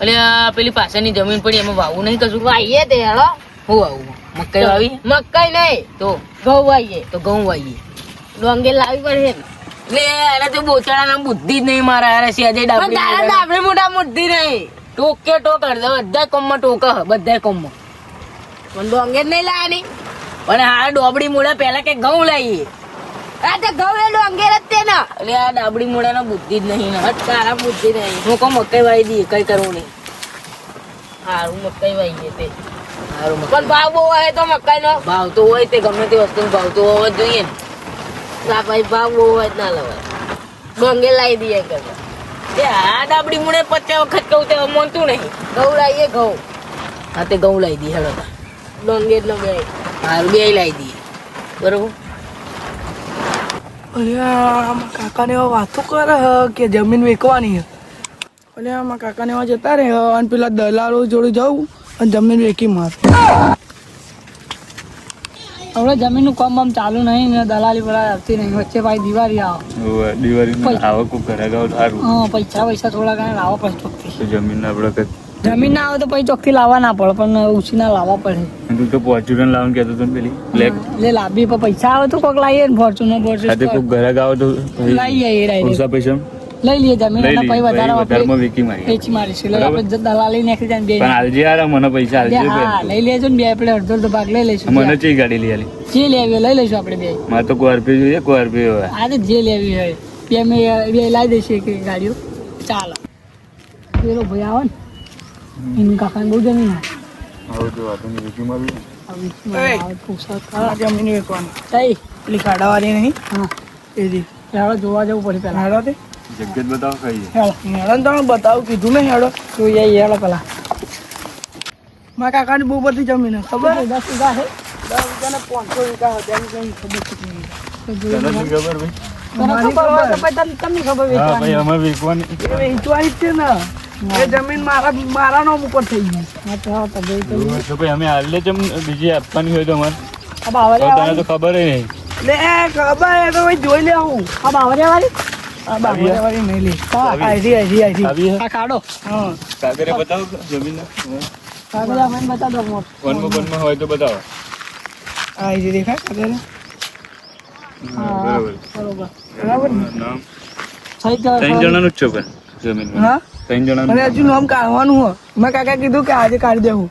એટલે પેલી પાછળની જમીન પડી એમાં વાવું નહીં કશું? વાઈએ તે હેડો હું વાવું? મકાઈ વાવી? મકાઈ નહીં તો? ઘઉં વાઈએ. તો ઘઉં વાઈએ. ડોંગે લાવી પડે એટલે એને તો બોચાડાના બુદ્ધિ જ નહીં મારા અરે સેજે ડાબડી. ડાબરી મોટા મુદ્દી નહીં. ટોકે ટોક અડધા બધા કોમમાં ટોક બધા કોમમાં. પણ ડોંગે જ નહીં લાવવાની. પણ હા ડોબડી મોડા પહેલા કે ઘઉં લાવીએ આ તો એ ડોંગે જ તે ને એટલે આ ડાબડી મોડાના બુદ્ધિ જ નહીં ને તારા બુદ્ધિ નહીં. હું કહું મકાઈ વાવી દઈએ કઈ કરવું નહીં. હારું મકાઈ દે તે. પણ ભાવ બહુ હોય તો મકાઈ નો ભાવ તો હોય તે ગમે તે વસ્તુ ભાવ તો હોવો જ જોઈએ ને. ભાઈ ભાવ બહુ હોય જ ના લવાય. ડોંગે લાવી દઈએ કરતા. તે આ ડાબડી મૂળે પચાસ વખત કહું તે મોનતું નહીં. ઘઉં લાવીએ ઘઉં. હા તે ઘઉં લાવી દઈએ હેડો. ડોંગે જ ન બે. હારું બે લાવી દઈએ. બરોબર? કાકાને એવા વાતો કરે કે જમીન વેચવાની એટલે આમાં કાકાને એવા જતા રહે અને પેલા દલાલો જોડે જવું અને જમીન વેચી માર. હવે જમીનનું કામ બામ ચાલુ નહીં ને દલાલી બધા આવતી નહીં. વચ્ચે ભાઈ દિવાળી આવો. દિવાળી આવક કરાગાવ સારું. હા પૈસા પૈસા થોડા ઘણા લાવો તો જમીન આપણે કઈ જમીન ના આવે તો પછી ચોકથી લાવવા ના પડે પણ ઉછીના લાવવા પડે. તું તો ફોર્ચ્યુનર લાવવાનું કહેતો તો પેલી બ્લેક લે લાંબી પણ પૈસા આવે તો કોક લાવીએ ને ફોર્ચ્યુનર સાથે કોક ઘરે ઘરાક આવે તો લઈ આવીએ રાઈ ઓછા પૈસા. લઈ લઈએ જમીન અને પછી વધારે પછી વેચી મારી વેચી મારીશું એટલે. આપણે દલાલી નાખી જાય બે. પણ આલજે યાર મને પૈસા આલજે હા લઈ લેજો ને બે આપણે અડધો અડધો ભાગ લઈ લઈશું. મને ચી ગાડી લઈ આલી? જે લેવી લઈ લઈશું આપણે બે. મારે તો સ્કોર્પિયો જોઈએ સ્કોર્પિયો હોય. આ તો જે લેવી હોય. બે અમે બે લાવી દઈશું એક ગાડીઓ. ચાલો. પેલો ભાઈ આવે ને. એનું કાકાને બહુ જમીન હોય. હવે તો વાતોની વેચી મારવી ને. આ વીસમાં આવે પૂછા ખરા. આ જમીન વેચવાની. પેલી ખાડાવાળી નહીં? હા. એ રી હેડો જોવા જવું પડે પેલા. હેડો તે. જગ્યા બતાવો કઈ હેડો હેડો તમે બતાવું કીધું ને હેડો. જોઈ હેડો પેલા. મારા કાકાની બહુ બધી જમીન ખબર? હે? દસ વીઘા છે. દસ વીઘાના પાંચસો વીઘા ખબર ભાઈ? તમને ખબર વેચવાની. વેચવાની જ છે ને. એ જમીન મારા મારા નામ ઉપર થઈ ગઈ હા તો તો ભાઈ અમે હાલે જેમ બીજી આપવાની હોય તો અમારે. આ બાવરિયા તને તો ખબર નહીં લે ખબર એ તો ભાઈ જોઈ આ વાળી? આ નહીં લે. હા આઈડી આઈડી આઈડી. આ હા. કાગરે બતાવો જમીન? મને હોય તો બતાવો. આઈડી દેખાય કાગળ? હા બરાબર. બરોબર બરાબર નામ? સહી ત્રણ જણાનું જ છે હા? ત્રણ અને જણાનું હજુ નામ કાઢવાનું હો મેં કાકા કીધું કે આજે કાઢી દેવું.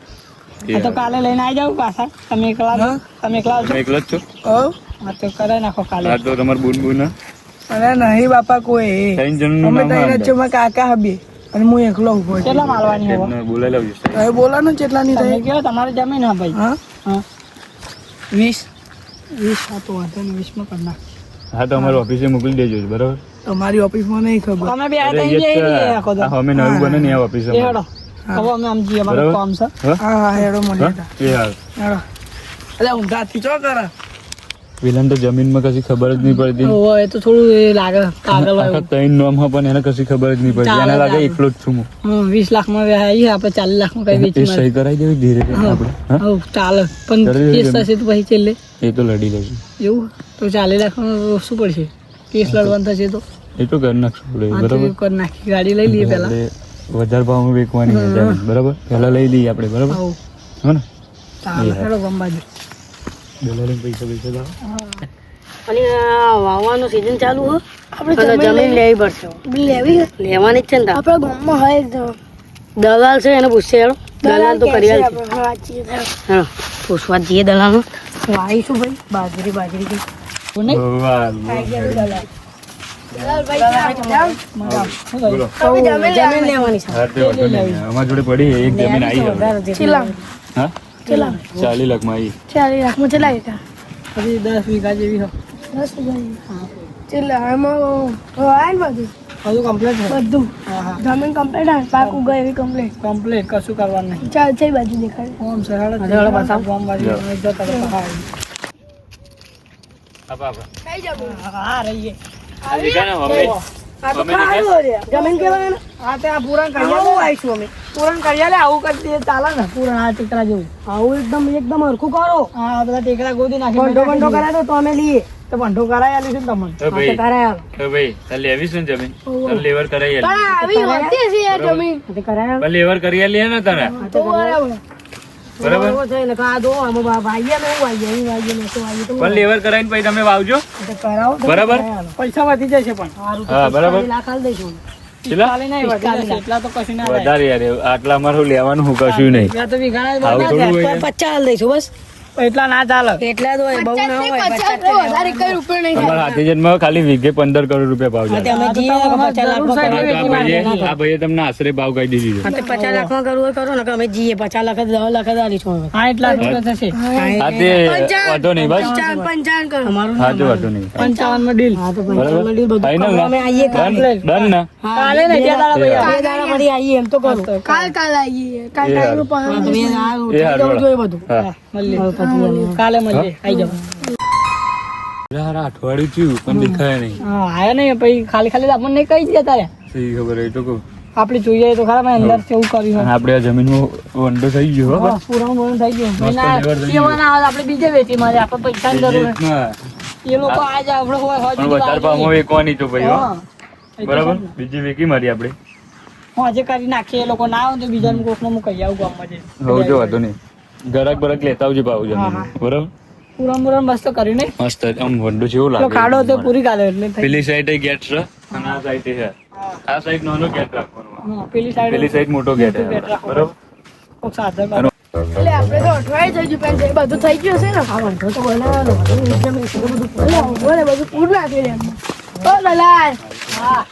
આ તો કાલે લઈને આવી જાવ પાછા. તમે એકલા તમે એકલા એકલા જ છો? હા? તો કરાવી નાખો કાલે. આ તો તમારે બુન બુન અને નહીં બાપા કોઈ. ત્રણ અમે જ છે કાકા હબી. અને હું એકલો ઊભો છું. કેટલા માલવાની હવે બોલાવી લાવજો. હવે બોલો કેટલા ની થાય. થઈ તમારે જમીન હા ભાઈ. હા? હા. વીસ. વીસ હા તો વાંધો નહીં વીસમાં કરી નાખ હા તો અમારી ઓફિસે મોકલી દેજો બરાબર? તમારી ઓફિસમાં નહીં ખબર. અમે બે જ આખો તો અમે નવું બને ને ઓફિસ હેડો. હવે અમે આમ જઈએ અમારું કામ છે. હા? હા હેડો મને હેડો. અરે ઊંધાથી ચો કરે? વિલન તો જમીનમાં કશી ખબર જ નહીં પડતી. ઓ એ તો થોડું એ લાગે કાગળ વાળું ત્રણ નામ હા પણ એને કશી ખબર જ નહીં પડતી. એને લાગે. એકલો જ છું હું. હમ, વીસ લાખમાં વ્યાહ આવી આપણે લાખમાં કઈ વેચી મારે સહી કરાવી દેવી ધીરે ધીરે આપણે હા? ચાલે. પણ કેસ થશે તો પછી છેલ્લે. એ તો લડી લેશું. એવું? તો ચાલીસ લાખમાં શું પડશે? કેસ લડવાનું થશે તો? એ તો કરી નાખશું. બરાબર. કરી નાખી ગાડી લઈ લઈએ પહેલા. વધારે ભાવમાં વેચવાની બરાબર? પહેલા લઈ લઈએ આપણે બરાબર? હો ને? ચાલે ગંબાજી દલાલી પૈસા પૈસા લાવો અને વાવવાનું સીઝન ચાલુ હો. આપણે જમીન લેવી પડશે. લેવી લેવાની જ છે ને આપણા ગામમાં હોય દલાલ છે એને પૂછશે હેડો. દલાલ તો કરી આલશે. હા. પૂછવા જઈએ દલાલ વાવીશું ભાઈ બાજરી બાજરી નહીં જોડે પડી એક જમીન આવી આવી ચાલી ચલાવી તા દસ વીઘા જેવી હો દસ ચલા એમાં ને બધું કમ્પ્લીટ બધું જમીન કમ્પ્લીટ આવે પાક ઉગે એવી કમ્પ્લીટ કમ્પ્લીટ કશું કરવાનું નહીં ચાલ છે બાજુ દેખાડે ઓમ સરળ જ હેડો બતાવો. બાજુ જતા હતા પહાડી. આપા, આપા. કઈ જમીન હા રહીએ. કરાય ભંડો કરાવી આલી છે તમને? કરાય આલો. ભાઈ તારે લેવી છે જમીન? તારે લેવર કરાવી આલી. આવી હોતી હશે જમીન. કરાય લેવર કરી આલી ને તને? પણ લેવર કરાવીને પછી તમે વાવજો. બરાબર? પૈસા વધી જશે પણ. બરાબર. આટલા અમારું લેવાનું કશું નહીં. પચાસ આલી દઈશું બસ. એટલા ના ચાલે. એટલા તો બહુ ના હોય વધારે કઈ રૂપિયા નહીં. અમારા હાથી જન્મ ખાલી વીઘે પંદર કરોડ રૂપિયા ભાવ જાય અમે જીએ પચાસ તો આ ભાઈએ તમને આશરે ભાવ કહી દીધી છે. પચાસ પચાસ લાખમાં કરવું હોય કરો ને અમે જીએ પચાસ લાખ દસ લાખ જ હવે. હા એટલા રૂપિયા થશે. હા તે વાંધો નહીં બસ. પંચાવન કરો. અમારું હા તો વાંધો નહીં. પંચાવનમાં ડીલ હા તો પંચાવનમાં બધું ફાઈનલ અમે આઈએ કાલે. ડન ને? કાલે ને બે દાડા ભાઈ બે દાડા પછી આઈએ. એમ તો કરો. કાલ કાલ આઈએ. કાલ કાલનું પણ એ જવું જોઈએ બધું. હા. મળીએ કાલે મળીએ આવી જાવ. યાર અઠવાડિયું થયું પણ દેખાય નહીં. હા આયા નહીં પછી ખાલી ખાલી આપણને કઈ દે તારે. સહી ખબર એ તો કહું. આપણે જોઈએ તો ખરા મેં અંદર કેવું કર્યું આપણે આ જમીનમાં વંડો થઈ ગયો હો. બસ. પૂરણ પૂરણ થઈ ગયું. મસ્ત ના, લેવર થઈ એવા ના આવે આપણે બીજે વેચી મારે આપણે પૈસા જરૂર એ લોકો આજ આપણે હોય હોય વધારે ભાવમાં વેચવાની તો ભાઈ હો. બરાબર? બીજી વેકી મારી આપણે હું આજે કરી નાખીએ એ લોકો ના આવે તો બીજા કોકને હું કહી આવું ગામમાં જઈને. જો વાંધો નહીં. ગરાક બરક લેતા આવજો ભાવ જમીન બરાબર? પૂરમ પૂરમ મસ્ત કરી ને મસ્ત આમ વંડો જેવું લાગે. ખાડો તો પૂરી ગાલે એટલે પેલી એ ગેટ છે અને આ સાઈડ છે. આ સાઈડ નાનો ગેટ રાખવાનો. પેલી સાઈડ પેલી સાઈડ મોટો ગેટ બરાબર? કોક સાધન એટલે આપણે તો અઠવાડિયે થઈ ગયું પણ બધું થઈ ગયું છે ને હા વાંધો તો બનાવવાનો બધું એકદમ એટલું બધું પૂરું બોલે બધું પૂરું નાખી એમ. ઓ લલાય. હા.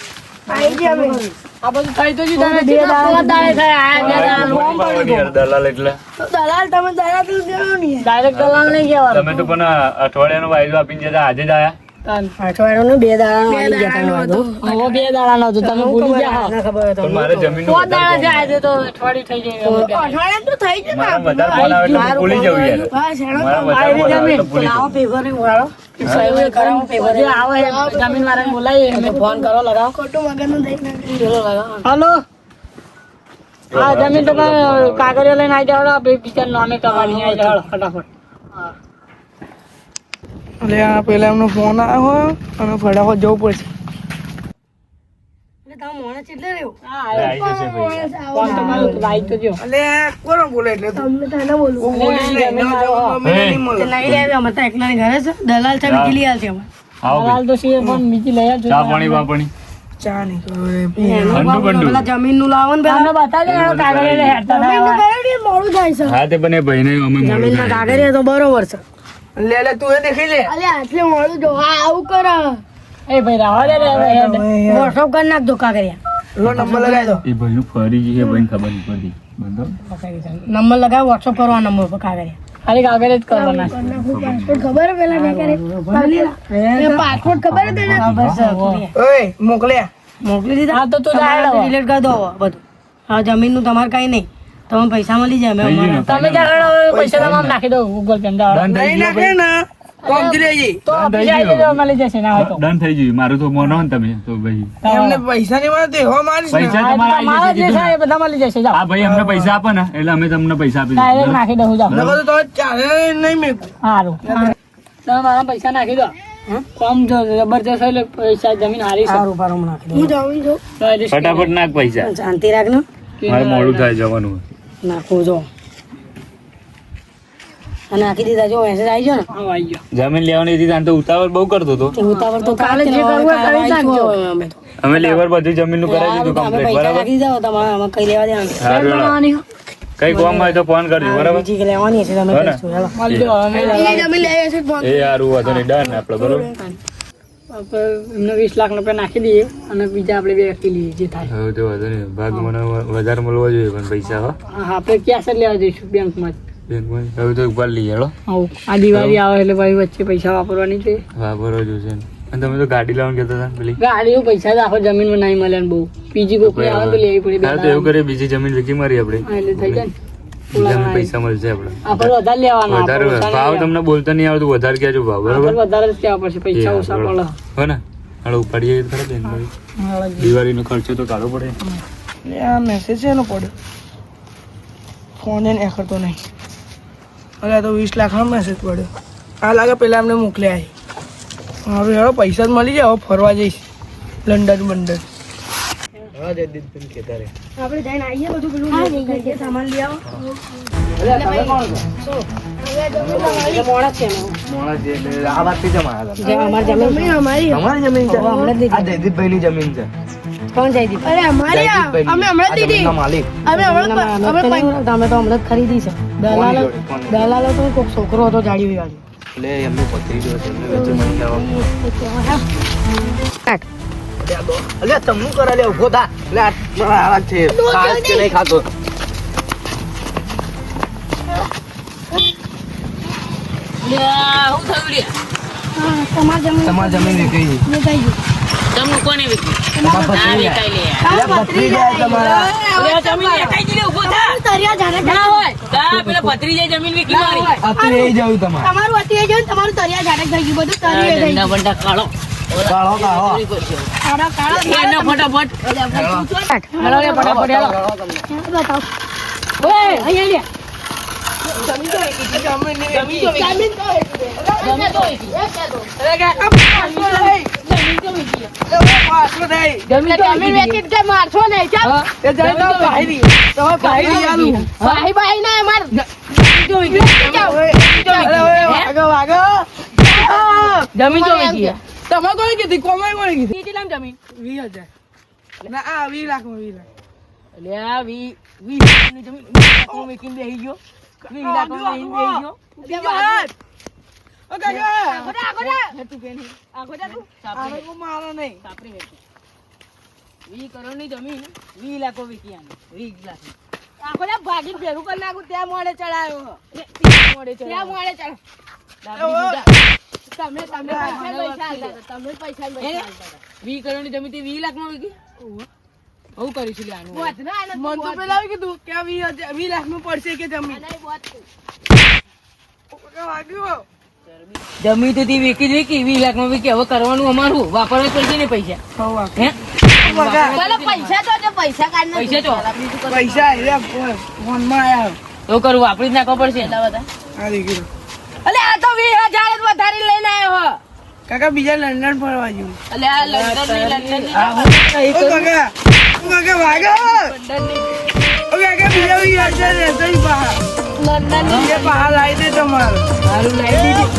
તમે તો પણ અઠવાડિયાનો વાયદો આપીને આજે જ આયા. અઠવાડિયાનું બે દાડા આવી ગયા તમે વાંધો. હવે બે દાડાનો હતો. તમે ભૂલી ગયા ના ખબર હોય મારે જમીન સો દાડા છે તો અઠવાડિયું થઈ જાય અઠવાડિયા તો થઈ ગયું મારા વધારે ફોન આવે એટલે ભૂલી જવું યાર. હા શેણો મારા વધારે ફોન આવે એટલે ભૂલી લાવો જવું પેપર ને ઉડાડો સહી કરાવો પેપર જે આવે જમીન વાળાને તમે ફોન કરો લગાવો. ખોટું મગજનું દઈ નાખી ચલો લગાવો હલો. હા જમીન તો કાગળિયા લઈને આવી જાવ બીજા નામે કરવાની આવી જાવ ફટાફટ. એટલે આ પેલા એમનો ફોન આવ્યો અને ફટાફટ જવું પડશે. દલાલ છે બીજી લઈ આવશે અમે તો છે. પણ બીજી લઈ આવજો. ચા પાણી બા પાણી? ચા જમીનનું લાવો ને બતાવી હા અમે જમીન કાગળિયા તો બરોબર છે. લે લે તું એ દેખી લે અલે આટલે મોડું જો હા આવું કર. એ ભાઈ રાવા દે રે મોટો વોટ્સઅપ કરી ધોકા કર્યા. લો નંબર લગાવી દો. એ ભાઈ ફરી ગઈ છે ભાઈને ખબર નહીં પડી. બંધો? નંબર લગાવ વોટ્સઅપ કરો આ નંબર પર કાગળિયા. ખાલી કાગળ જ કરવાના પાસપોર્ટ ખબર પેલા મેં કરે પાસપોર્ટ ખબર હે તને ખબર છે ઓય મોકલ્યા. મોકલી દીધા? હા તો તું. ડિલીટ કરી દો બધું. હા જમીનનું તમારે કઈ નહીં. તમે પૈસા મળી જાય અમારા તમે પૈસા તમામ નાખી દો ગૂગલ પે નહીં નાખે ને તો સમજી લેજે તો બીજા આવી જજો, મળી જશે ના હોય તો. ડન થઈ ગયું. મારું તો મોનો ને તમે તો ભાઈ. એમને પૈસા નાખી દઉં તો ચાલે નહીં મેકું તમે મારા પૈસા નાખી દો. કોમ જો જબરજસ્ત એટલે પૈસા જમીન હારી સારું પારું નાખી હું જાઉં છું તો એટલે ફટાફટ નાખ પૈસા. શાંતિ મારે મોડું થાય જવાનું. નાખું જો અને નાખી દીધા જો મેસેજ આવી ગયો ને? આવી ગયો. જમીન લેવાની હતી ત્યાં તો ઉતાવળ બહુ કરતો તો ઉતાવળ તો કાલે જે કરવું કરી નાખજો અમે લેબર બધી જમીનનું કરાવી દીધું કમ્પ્લીટ બરાબર? નાખી દીધા તમારે અમે કઈ લેવા દેવાનું કઈ કોમ હોય તો ફોન કરજો બરાબર? બીજી લેવાની હશે તમે કહીશું, હેલો. જમીન લઈ હશે ફોન એ સારું વાંધો નહીં ડન આપણે બરાબર? આપણે એમને વીસ લાખ રૂપિયા નાખી દઈએ અને બીજા આપણે બે વ્યક્તિ લઈએ જે થાય. હવે તો વાંધો નહીં. ભાગ મને વધારે મળવો જોઈએ પણ પૈસા હો. હા હા, આપણે કેશ જ લેવા જઈશું બેંકમાં બેંકમાં હવે તો ઉપર લઈ હેલો આવું આ દિવાળી આવે એટલે ભાઈ વચ્ચે પૈસા વાપરવાની છે. વાપરવા જોઈએ અને તમે તો ગાડી લાવવાનું કહેતા હતા પેલી? ગાડીઓ પૈસા તો આખો જમીનમાં નહીં મળે બહુ. બીજી કોઈ આવે તો લેવી પડે હા એવું કરીએ બીજી જમીન વેચી મારી આપણે. એટલે થઈ જાય બીજામાં પૈસા મળશે આપણે. આપણે વધારે લેવાના વધારે ભાવ તમને બોલતા નહીં આવડતું વધારે કહેજો ભાવ બરાબર? વધારે જ પડશે પૈસા ઓછા પડે. હો ને હાલો ઉપાડીએ ખરા બેન દિવાળીનો ખર્ચો તો કાઢવો પડે. આ મેસેજ એનો પડ્યો. ફોન એને કરતો નહીં. અરે આ તો વીસ લાખનો મેસેજ પડ્યો. આ લાગે પેલા એમને મોકલ્યા હવે હવે પૈસા જ મળી જાય હવે ફરવા જઈશ. લંડન બંડન આપણે જઈને આવીએ બધું પેલું લઈ- કે સામાન લઈ આવો. કોણ જાય અરે તમે તો ખરીદી છે. દલાલો? તો કોઈક છોકરો હતો જાડી વાળી એટલે એમનું પથરી જો છે મળી તમનું કરે લે ઊભો થા. લે આ મારા છે. ખાસ કે નહીં. ખાતો? તમારી જમીન તમારી જમીન વિકી વેચાઈ ગઈ તમને કોને વેચી? તમારા વેચાઈ વેચાઈ એ જવું તમારે. અત્યારે તરિયા જાણે થઈ ગયું. બધું તરિયે કાઢો. કાળો કાળો. કાળો કાળો. એનો ફટાફટ. હેલો રે ફટાફટ હેલો. બતાવો ઓય અહીંયા લે. જમીન તો વેચી. તો તો તો ની તમે ની ના તો કોણ કીધી? કોમાઈ કોણ કીધી? કેટલામ જમીન? વીસ હજાર. ના આ વીસ લાખમાં વીસ લાખ. એટલે આ વી- વીસ લાખની જમીન. વીસ મેકિંગ બેસી ગયો. વીસ લાખમાં વેચીને બેસી ગયો. બીજો હાથ. ઓ કાકા. હેતું બેન, તું. સાપરી કો મારો નહીં. સાપરી વેચી. કરોડની જમીન વી લાખો વેચી આને. લાખ લાખની. ભાગી ભેરું કરી નાખું. ત્યાં મોડે ચડાયો મોડે ચડાયો. ત્યાં મોડે ચડાયો. તમે તમે પૈસા પૈસા હતા. તમે પૈસા પૈસા હતા. વીસ કરોડની જમીન તે લાખમાં કરીશું લે આનું. મન પેલા કીધું કે આ વીસ હજાર લાખમાં પડશે કે જમીન? નહીં બોત કાકા વાગ્યું. જમીન તો તે વેચી જ વેચી વીસ લાખમાં વેચી હવે કરવાનું અમારું. વાપરવા પડશે ને પૈસા. હે? પૈસા. તો પૈસા પૈસા તો પૈસા આયા ફોનમાં આયા. તો કરું વાપરી જ નાખવા પડશે. એટલા બધા? તો વીસ હજાર જ વધારી લઈને આવ્યો હો. કાકા બીજા લંડન ફરવા જેવું અલે આ લંડનની લંડનની ઓ કાકા. ઓ કાકા વાગો ઓ કાકા બીજા વીસ હજાર રહેતો બહાર. લંડનની બહાર લાવી દે તમારે. મારું લાવી દીધી.